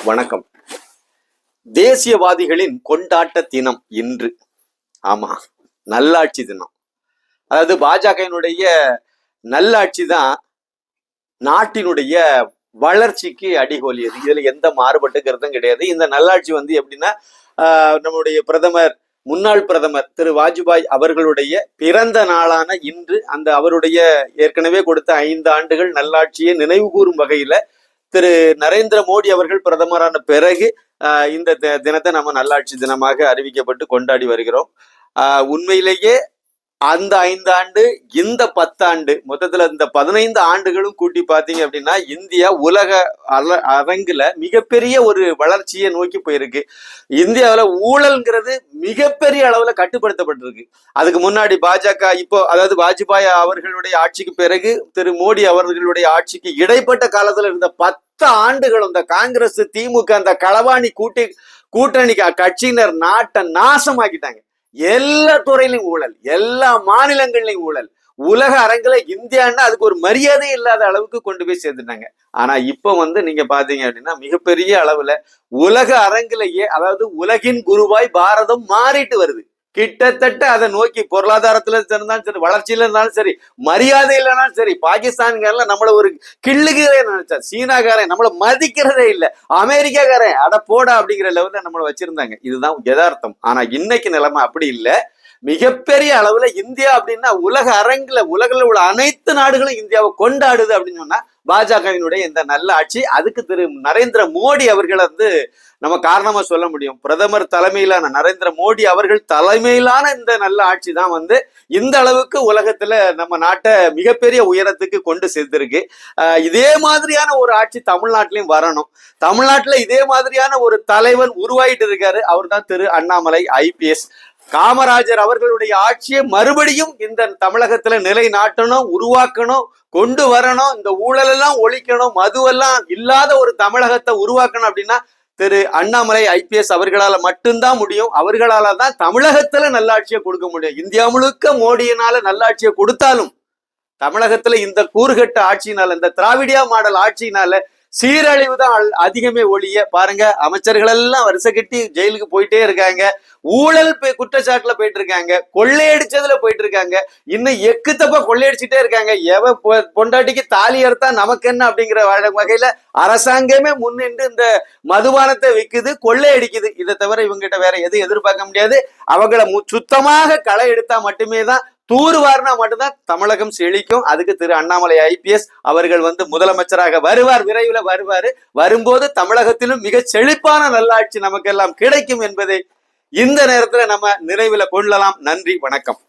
வணக்கம். தேசியவாதிகளின் கொண்டாட்ட தினம் இன்று. ஆமா நல்லாட்சி தினம். அதாவது பாஜகவினுடைய நல்லாட்சி தான் நாட்டினுடைய வளர்ச்சிக்கு அடிகோலியது. இதுல எந்த மாறுபட்டு கருத்தும் கிடையாது. இந்த நல்லாட்சி வந்து எப்படின்னா ஆஹ், நம்முடைய பிரதமர் முன்னாள் பிரதமர் திரு வாஜ்பாய் அவர்களுடைய பிறந்த நாளான இன்று அந்த அவருடைய ஏற்கனவே கொடுத்த ஐந்து ஆண்டுகள் நல்லாட்சியை நினைவு கூறும் வகையில திரு நரேந்திர மோடி அவர்கள் பிரதமரான பிறகு இந்த தி- தினத்தை நம்ம நல்லாட்சி தினமாக அறிவிக்கப்பட்டு கொண்டாடி வருகிறோம். உண்மையிலேயே அந்த ஐந்து ஆண்டு இந்த பத்தாண்டு மொத்தத்துல இந்த பதினைந்து ஆண்டுகளும் கூட்டி பார்த்தீங்க அப்படின்னா இந்தியா உலக அல அரங்குல மிகப்பெரிய ஒரு வளர்ச்சியை நோக்கி போயிருக்கு. இந்தியாவில் ஊழல்ங்கிறது மிகப்பெரிய அளவில் கட்டுப்படுத்தப்பட்டிருக்கு. அதுக்கு முன்னாடி பாஜக இப்போ அதாவது வாஜ்பாய் அவர்களுடைய ஆட்சிக்கு பிறகு திரு மோடி அவர்களுடைய ஆட்சிக்கு இடைப்பட்ட காலத்தில் இருந்த பத்து ஆண்டுகளும் இந்த காங்கிரஸ் திமுக அந்த களவாணி கூட்டி கூட்டணி கட்சியினர் நாட்டை நாசமாக்கிட்டாங்க. எல்லா துறையிலும் ஊழல் எல்லா மாநிலங்கள்லையும் ஊழல். உலக அரங்குல இந்தியான்னா அதுக்கு ஒரு மரியாதை இல்லாத அளவுக்கு கொண்டு போய் சேர்த்துட்டாங்க. ஆனா இப்ப வந்து நீங்க பாத்தீங்க அப்படின்னா மிகப்பெரிய அளவுல உலக அரங்கிலேயே அதாவது உலகின் குருவாய் பாரதம் மாறிட்டு வருது. கிட்டத்தட்ட அதை நோக்கி பொருளாதாரத்துல இருந்தாலும் சரி வளர்ச்சியில இருந்தாலும் சரி மரியாதை இல்லைனாலும் சரி பாகிஸ்தான்காரன் நம்மள ஒரு கிள்ளுகிறே நினைச்சா சீனாக்காரன் நம்மள மதிக்கிறதே இல்ல அமெரிக்காக்காரன் அட போடா அப்படிங்கிற லெவல்ல நம்மளை வச்சிருந்தாங்க. இதுதான் யதார்த்தம். ஆனா இன்னைக்கு நிலைமை அப்படி இல்லை. மிகப்பெரிய அளவுல இந்தியா அப்படின்னா உலக அரங்குல உலகில் உள்ள அனைத்து நாடுகளும் இந்தியாவை கொண்டாடுது அப்படின்னு சொன்னா பாஜகவினுடைய இந்த நல்ல ஆட்சி அதுக்கு திரு நரேந்திர மோடி அவர்கள் வந்து நம்ம காரணமா சொல்ல முடியும். பிரதமர் தலைமையிலான நரேந்திர மோடி அவர்கள் தலைமையிலான இந்த நல்ல ஆட்சி தான் வந்து இந்த அளவுக்கு உலகத்துல நம்ம நாட்டை மிகப்பெரிய உயரத்துக்கு கொண்டு சேர்த்திருக்கு ஆஹ் இதே மாதிரியான ஒரு ஆட்சி தமிழ்நாட்டிலையும் வரணும். தமிழ்நாட்டுல இதே மாதிரியான ஒரு தலைவன் உருவாயிட்டு இருக்காரு. அவர் தான் திரு அண்ணாமலை ஐபிஎஸ் காமராஜர் அவர்களுடைய ஆட்சியை மறுபடியும் இந்த தமிழகத்துல நிலைநாட்டணும் உருவாக்கணும் கொண்டு வரணும் இந்த ஊழல் எல்லாம் ஒழிக்கணும் மதுவெல்லாம் இல்லாத ஒரு தமிழகத்தை உருவாக்கணும் அப்படின்னா திரு அண்ணாமலை ஐபிஎஸ் அவர்களால மட்டும்தான் முடியும். அவர்களால தான் தமிழகத்துல நல்லாட்சியை கொடுக்க முடியும். இந்தியா முழுக்க மோடியினால நல்லாட்சியை கொடுத்தாலும் தமிழகத்துல இந்த கூறுகட்ட ஆட்சியினால இந்த திராவிடியா மாடல் ஆட்சியினால சீரழிவு தான் அல்- அதிகமே ஒழிய பாருங்க அமைச்சர்கள் எல்லாம் வருஷம் கட்டி ஜெயிலுக்கு போயிட்டே இருக்காங்க. ஊழல் போய் குற்றச்சாட்டுல போயிட்டு இருக்காங்க கொள்ளையடிச்சதுல போயிட்டு இருக்காங்க இன்னும் எக்கு தப்பா கொள்ளையடிச்சிட்டே இருக்காங்க. எவ பொ- பொண்டாட்டிக்கு தாலி அறுத்தா நமக்கு என்ன அப்படிங்கிற வகையில அரசாங்கமே முன்னின்று இந்த மதுபானத்தை விற்குது கொள்ளையடிக்குது. இதை தவிர இவங்ககிட்ட வேற எதுவும் எதிர்பார்க்க முடியாது. அவங்கள மு- சுத்தமாக களை எடுத்தா மட்டுமே தான் தூர்வாரினா மட்டும்தான் தமிழகம் செழிக்கும். அதுக்கு திரு அண்ணாமலை ஐபிஎஸ் அவர்கள் வந்து முதலமைச்சராக வருவார் விரைவில் வருவார். வரும்போது தமிழகத்திலும் மிக செழிப்பான நல்லாட்சி நமக்கெல்லாம் கிடைக்கும் என்பதை இந்த நேரத்தில் நம்ம நிறைவில் கொள்ளலாம். நன்றி வணக்கம்.